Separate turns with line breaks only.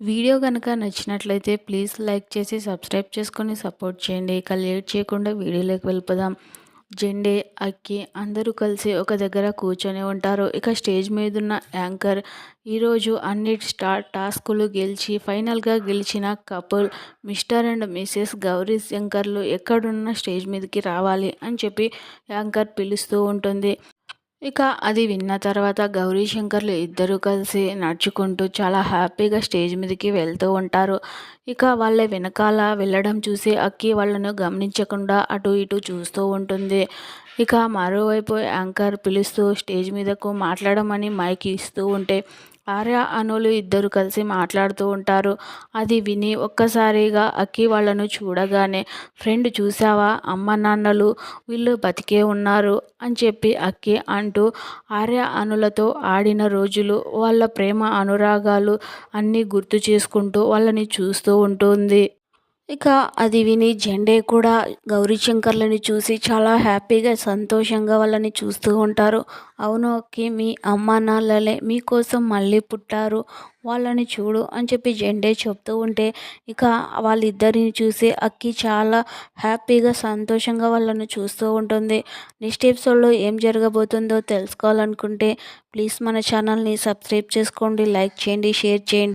Video కనుక నచ్చినట్లయితే please like చేసి సబ్స్క్రైబ్ చేసుకొని సపోర్ట్ చేయండి. ఇక లేట్ చేయకుండా వీడియోలోకి వెళ్ళిపోదాం. జెండే అక్కి అందరూ కలిసి ఒక దగ్గర కూర్చొని ఉంటారు. ఇక స్టేజ్ మీద ఉన్న యాంకర్ ఈరోజు అన్ని స్టార్ టాస్కులు గెలిచి ఫైనల్గా గెలిచిన couple Mr and Mrs Gauri శంకర్లు ఎక్కడున్న స్టేజ్ మీదకి రావాలి అని చెప్పి యాంకర్ పిలుస్తూ ఉంటుంది. ఇక అది విన్న తర్వాత గౌరీ శంకర్లు ఇద్దరు కలిసి నడుచుకుంటూ చాలా హ్యాపీగా స్టేజ్ మీదకి వెళ్తూ ఉంటారు. ఇక వాళ్ళ వెనకాల వెళ్ళడం చూసి అక్కి వాళ్ళను గమనించకుండా అటు ఇటు చూస్తూ ఉంటుంది. ఇక మరోవైపు యాంకర్ పిలుస్తూ స్టేజ్ మీదకు మాట్లాడమని మైక్ ఇస్తూ ఉంటే ఆర్య అనులు ఇద్దరు కలిసి మాట్లాడుతూ ఉంటారు. అది విని ఒక్కసారిగా అక్కి వాళ్ళను చూడగానే ఫ్రెండ్ చూసావా అమ్మ నాన్నలు వీళ్ళు బతికే ఉన్నారు అని చెప్పి అక్కి అంటూ ఆర్య అనులతో ఆడిన రోజులు వాళ్ళ ప్రేమ అనురాగాలు అన్నీ గుర్తు చేసుకుంటూ వాళ్ళని చూస్తూ ఉంటుంది. ఇక అది విని జెండే కూడా గౌరీ శంకర్లని చూసి చాలా హ్యాపీగా సంతోషంగా వాళ్ళని చూస్తూ ఉంటారు. అవును అక్కి మీ అమ్మ నాన్నలే మీకోసం మళ్ళీ పుట్టారు. వాళ్ళని చూడు అని చెప్పి జెండే చెప్తూ ఉంటే ఇక వాళ్ళిద్దరిని చూసి అక్కి చాలా హ్యాపీగా సంతోషంగా వాళ్ళని చూస్తూ ఉంటుంది. నెక్స్ట్ ఎపిసోడ్లో ఏం జరగబోతుందో తెలుసుకోవాలనుకుంటే ప్లీజ్ మన ఛానల్ని సబ్స్క్రైబ్ చేసుకోండి లైక్ చేయండి షేర్ చేయండి.